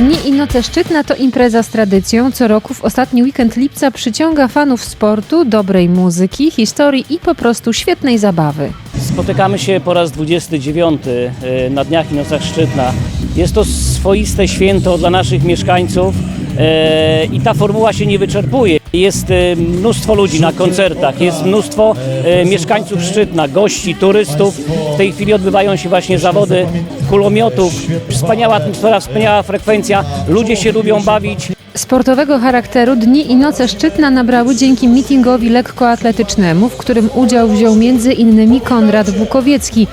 i Noce Szczytna to impreza z tradycją. Co roku w ostatni weekend lipca przyciąga fanów sportu, dobrej muzyki, historii i po prostu świetnej zabawy. Spotykamy się po raz 29 e, na Dniach i Nocach Szczytna. Jest to swoiste święto dla naszych mieszkańców i ta formuła się nie wyczerpuje. Jest e, mnóstwo ludzi na koncertach, jest mnóstwo e, mieszkańców Szczytna, gości, turystów. W tej chwili odbywają się właśnie zawody kulomiotów. Wspaniała atmosfera, wspaniała frekwencja. Ludzie się lubią bawić. Sportowego charakteru Dni i Noce Szczytna nabrały dzięki meetingowi lekkoatletycznemu, w którym udział wziął m.in. Konrad Bukowiecki.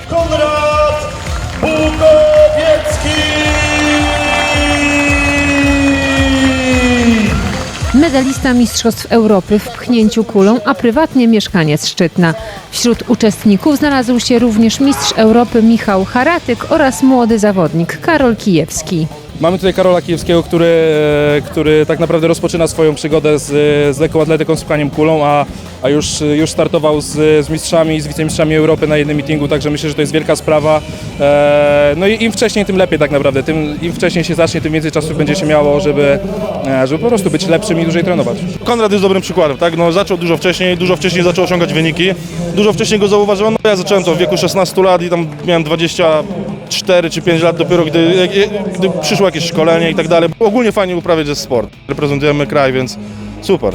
Medalista Mistrzostw Europy w pchnięciu kulą, a prywatnie mieszkaniec Szczytna. Wśród uczestników znalazł się również mistrz Europy Michał Haratyk oraz młody zawodnik Karol Kijewski. Mamy tutaj Karola Kijewskiego, który, który tak naprawdę rozpoczyna swoją przygodę z, z lekką atletyką, z pchaniem kulą, a, a już, już startował z, z mistrzami z wicemistrzami Europy na jednym meetingu, także myślę, że to jest wielka sprawa. E, no i im wcześniej, tym lepiej tak naprawdę. Tym, Im wcześniej się zacznie, tym więcej czasu będzie się miało, żeby, e, żeby po prostu być lepszym i dłużej trenować. Konrad jest dobrym przykładem, tak? No, zaczął dużo wcześniej, dużo wcześniej zaczął osiągać wyniki. Dużo wcześniej go zauważyłem. No, ja zacząłem to w wieku 16 lat i tam miałem 24 czy 5 lat dopiero, gdy, gdy przyszło jakieś szkolenie i tak dalej. Ogólnie fajnie uprawiać jest sport. Reprezentujemy kraj, więc super.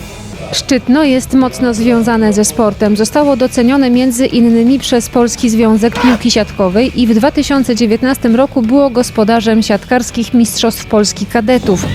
Szczytno jest mocno związane ze sportem. Zostało docenione między innymi przez Polski Związek Piłki Siatkowej i w 2019 roku było gospodarzem siatkarskich Mistrzostw Polski Kadetów.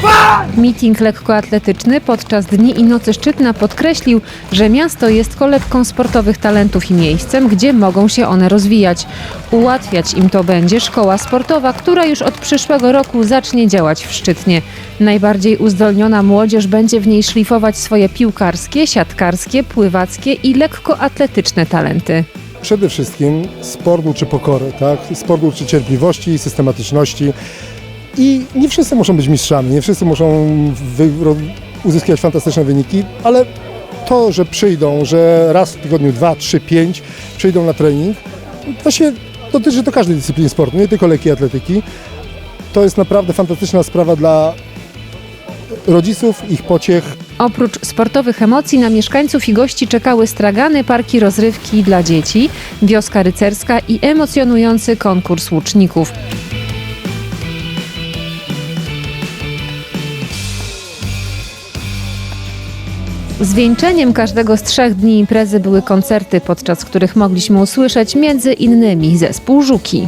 Meeting lekkoatletyczny podczas Dni i Nocy Szczytna podkreślił, że miasto jest kolebką sportowych talentów i miejscem, gdzie mogą się one rozwijać. Ułatwiać im to będzie szkoła sportowa, która już od przyszłego roku zacznie działać w Szczytnie. Najbardziej uzdolniona młodzież będzie w niej szlifować swoje piłkarskie, siatkarskie, pływackie i lekkoatletyczne talenty. Przede wszystkim sport uczy pokory, tak? Sport uczy cierpliwości, systematyczności. I nie wszyscy muszą być mistrzami, nie wszyscy muszą uzyskiwać fantastyczne wyniki, ale to, że przyjdą, że raz w tygodniu, dwa, trzy, pięć przyjdą na trening, się dotyczy to każdej dyscypliny sportu, nie tylko lekkiej atletyki. To jest naprawdę fantastyczna sprawa dla rodziców, ich pociech, Oprócz sportowych emocji na mieszkańców i gości czekały stragany, parki rozrywki dla dzieci, wioska rycerska i emocjonujący konkurs łuczników. Zwieńczeniem każdego z trzech dni imprezy były koncerty, podczas których mogliśmy usłyszeć między innymi zespół Żuki.